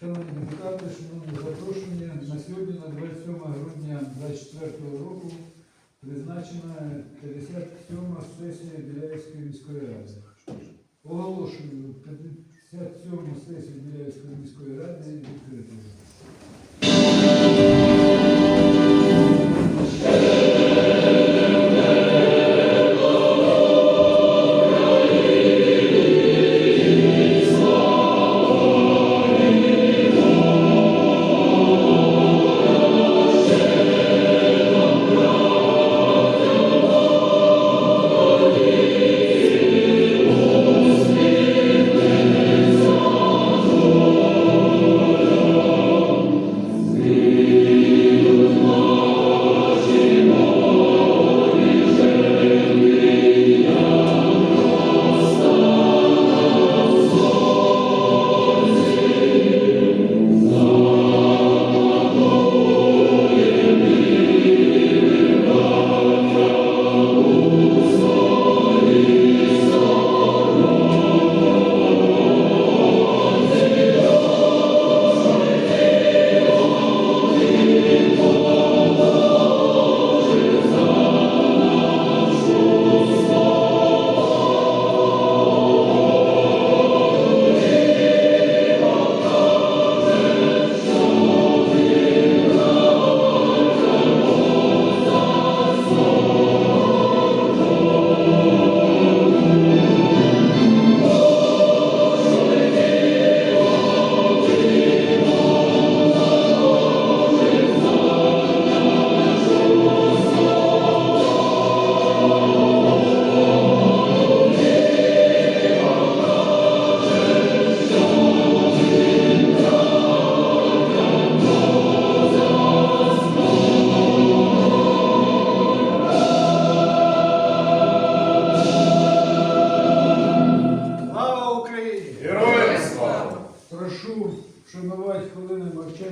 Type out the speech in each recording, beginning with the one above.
Шановні депутати, шановні запрошені, на сьогодні, на 27 грудня 2024 року, призначена 57 сесія Біляївської міської ради. Оголошую 57-му сесію Біляївської міської ради відкритою.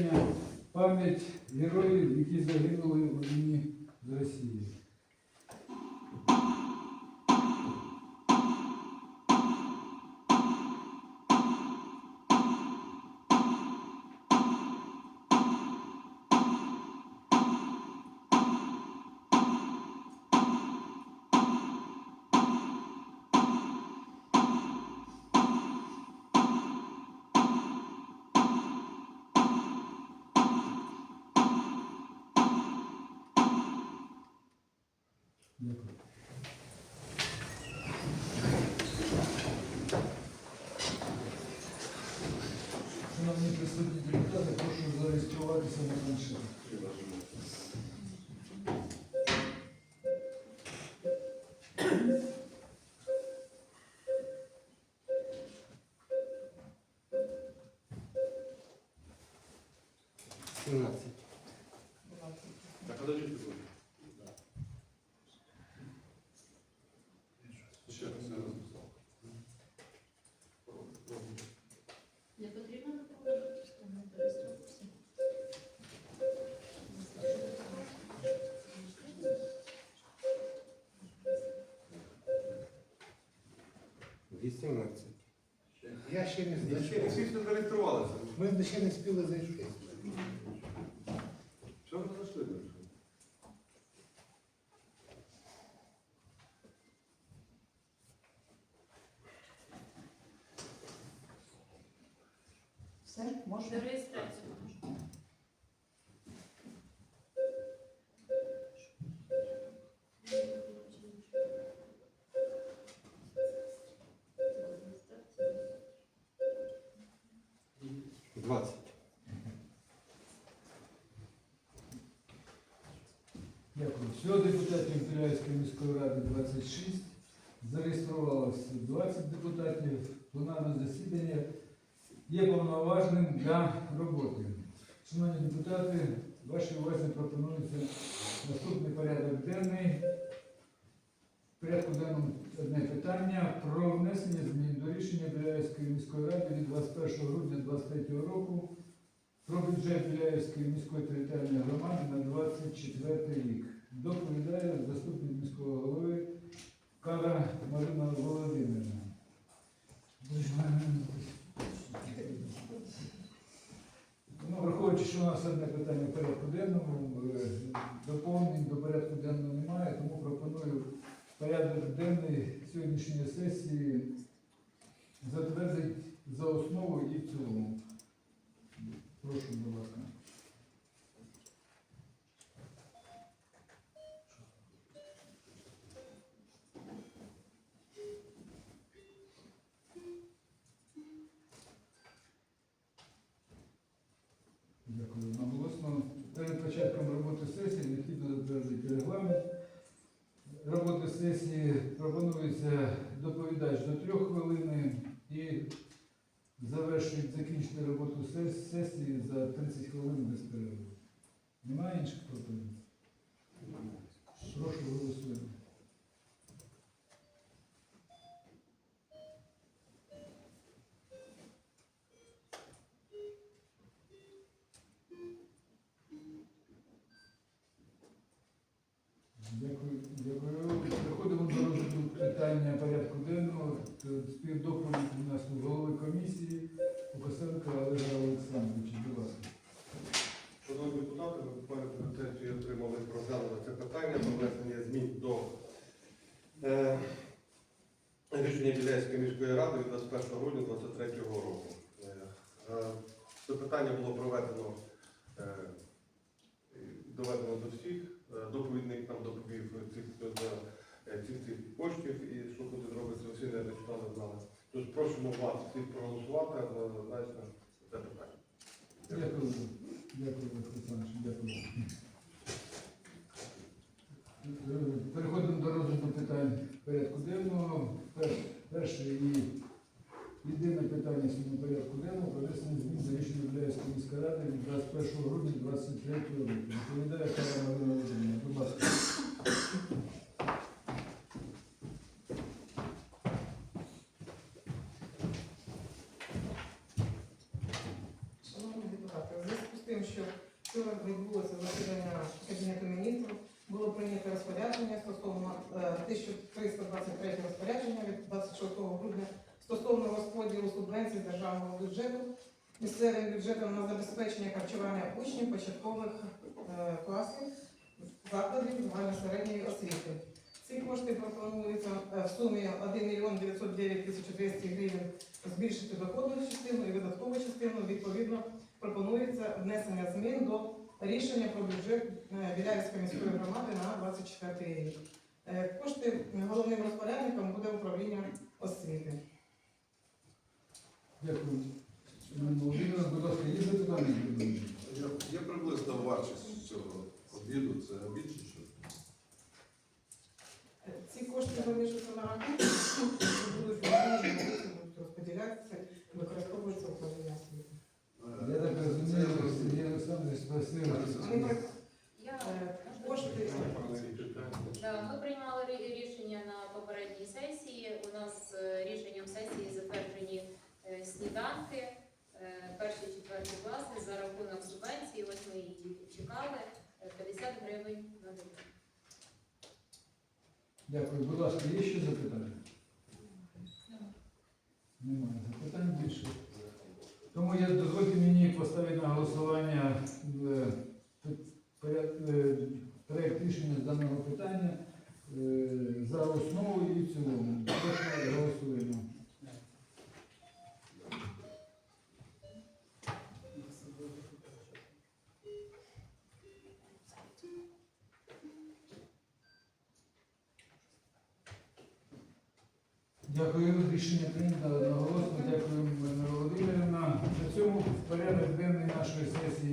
Хвилини пам'ять героїв, які загинули у війні з Росією. Дякую. Шановні присутні депутати, прошу зареєструватися на планшеті. Так, секунду. Ще 18. Я ще не знайшов. Всі ж не ще не встигли зайти. Що ви зайшли? Все, можна? До. Дякую. Всього депутатів Імперіальської міської ради 26. Зареєструвалося 20 депутатів. Пленарне засідання є повноважним для роботи. Шановні депутати, вашій увазі пропонується наступний порядок денний. Порядку денному одне питання про внесення змін до рішення Біляївської міської ради від 21 грудня 2023 року про бюджет Біляївської міської територіальної громади на 24 рік. Доповідає заступник міського голови Кара Марина Володимирівна. Враховуючи, що в нас одне питання в порядку денному. Е, Доповнень до порядку денного немає, тому пропоную порядок денний сьогоднішньої сесії затвердити за основу і в цілому. Прошу, будь ласка. Дякую. Наголосно, перед початком роботи сесії необхідно затвердити регламент. Роботи сесії пропонується доповідач до трьох хвилин і завершують закінчити роботу сесії за 30 хвилин без перерви. Немає інших пропозицій? Прошу голосуємо. Дякую. Дякую. Переходимо до розгляду питання порядку денного. Е, Співдоповідь у нас у голови комісії Лукасенка Олега Олександровича. Будь ласка. Шановні депутати, ми буквально перед сесією отримали розглянули це питання про внесення змін до е, рішення Біляйської міської ради від 21 грудня 2023 року. Е, е, Це питання було проведено, е, доведено до всіх. Е, Доповідник нам доповів цих, цих, цих коштів і що буде робитися, всі не читали знали. Тож просимо вас всіх проголосувати однозначно за це питання. Дякую. Дякую, Олександрович. Дякую. Е, Переходимо до розгляду питань порядку денного. Перше і єдине питання сьогодні порядку денного про внесення змін до рішення Біляївської міської ради від 21 грудня 2023 року. Доповідає Карла Володимирівна. Будь ласка. Шановні депутати, у зв'язку з тим, що вчора відбулося засідання Кабінету міністрів, було прийнято розпорядження стосовно е, 1323 розпорядження від 26 грудня стосовно розподілу субвенцій державного бюджету місцевим бюджетом на забезпечення харчування учнів початкових е, класів закладів загальносередньої освіти. Ці кошти пропонуються е, в сумі 1 мільйон 909 тисяч 200 гривень збільшити доходну частину і видаткову частину. Відповідно, пропонується внесення змін до рішення про бюджет е, Біляївської міської громади на 24 рік. Е, Кошти головним розпорядником буде управління освіти. Дякую. Будь ласка, є запитання? Є, приблизна вартість цього обіду, це обід чи що? Е, Ці кошти залишаться на рахунку, будуть розподілятися, використовуються управління освіти. Я так розумію, Е, кошти Да, ми приймали рі- рішення на попередній сесії. У нас е, рішенням сесії затверджені е, сніданки е, перші четверті класи за рахунок субвенції. Ось ми її чекали. е, 50 гривень на дитину. Дякую. Будь ласка, є ще запитання? Немає запитань більше. Тому я дозвольте мені поставити на голосування е, е, рішення з даного питання е, за основу і в цілому. Прошу голосуємо. Дякую. Рішення прийнято одноголосно. presença